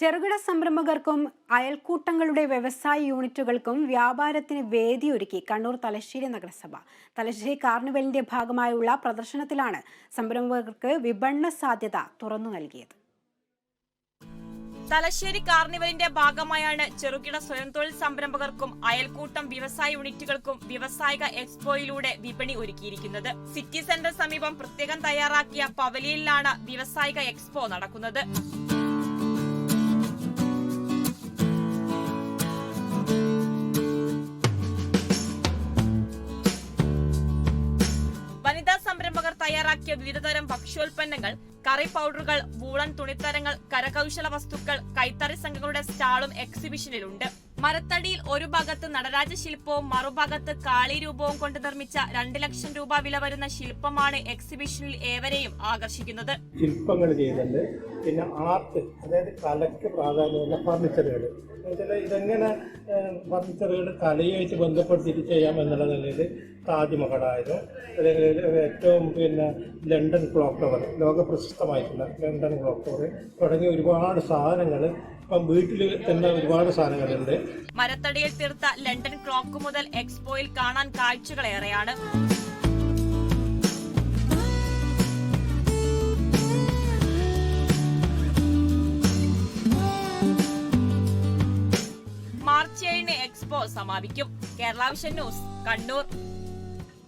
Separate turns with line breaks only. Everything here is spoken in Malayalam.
ചെറുകിട സംരംഭകർക്കും അയൽക്കൂട്ടങ്ങളുടെ വ്യവസായ യൂണിറ്റുകൾക്കും വ്യാപാരത്തിന് വേദിയൊരുക്കി കണ്ണൂർ തലശ്ശേരി നഗരസഭ. തലശ്ശേരി കാർണിവലിന്റെ ഭാഗമായുള്ള പ്രദർശനത്തിലാണ് സംരംഭകർക്ക് വിപണന സാധ്യത തുറന്നു നൽകിയത്.
തലശ്ശേരി കാർണിവലിന്റെ ഭാഗമായാണ് ചെറുകിട സ്വയം തൊഴിൽ സംരംഭകർക്കും അയൽക്കൂട്ടം വ്യവസായ യൂണിറ്റുകൾക്കും വ്യവസായിക എക്സ്പോയിലൂടെ വിപണി ഒരുക്കിയിരിക്കുന്നത്. സിറ്റി സെന്റർ സമീപം പ്രത്യേകം തയ്യാറാക്കിയ പവലിയനിലാണ് വ്യവസായിക എക്സ്പോ നടക്കുന്നത്. തയ്യാറാക്കിയ വിവിധതരം ഭക്ഷ്യോൽപ്പന്നങ്ങൾ കറി പൗഡറുകൾ വൂളൻ തുണിത്തരങ്ങൾ കരകൗശല വസ്തുക്കൾ കൈത്തറി സംഘങ്ങളുടെ സ്റ്റാളും എക്സിബിഷനിലുണ്ട്. മരത്തടിയിൽ ഒരു ഭാഗത്ത് നടരാജ ശില്പവും മറുഭാഗത്ത് കാളി രൂപവും കൊണ്ട് നിർമ്മിച്ച രണ്ട് ലക്ഷം രൂപ വില വരുന്ന ശില്പമാണ് എക്സിബിഷനിൽ ഏവരെയും ആകർഷിക്കുന്നത്.
ശില്പങ്ങൾ ചെയ്യുന്നുണ്ട് പിന്നെ ആർട്ട് അതായത് കലയ്ക്ക് പ്രാധാന്യമുള്ള ഫർണിച്ചറുകൾ. എന്നുവെച്ചാൽ ഇതെങ്ങനെ ഫർണിച്ചറുകൾ കലയുമായിട്ട് ബന്ധപ്പെടുത്തിയിട്ട് ചെയ്യാം എന്നുള്ള നിലയിൽ താജ്മഹലായാലും അല്ലെങ്കിൽ ഏറ്റവും പിന്നെ ലണ്ടൻ ക്ലോക്ക് ടവർ ലോക പ്രശസ്തമായിട്ടുള്ള ലണ്ടൻ ക്ലോക്ക് ടവർ തുടങ്ങിയ ഒരുപാട് സാധനങ്ങൾ ഇപ്പം വീട്ടിൽ തന്നെ ഒരുപാട് സാധനങ്ങളുണ്ട്.
മരത്തടിയിൽ തീർത്ത ലണ്ടൻ ക്ലോക്ക് മുതൽ എക്സ്പോയിൽ കാണാൻ കാഴ്ചകളേറെയാണ്. എക്സ്പോ സമാപിക്കും. Kerala vision news Kannur.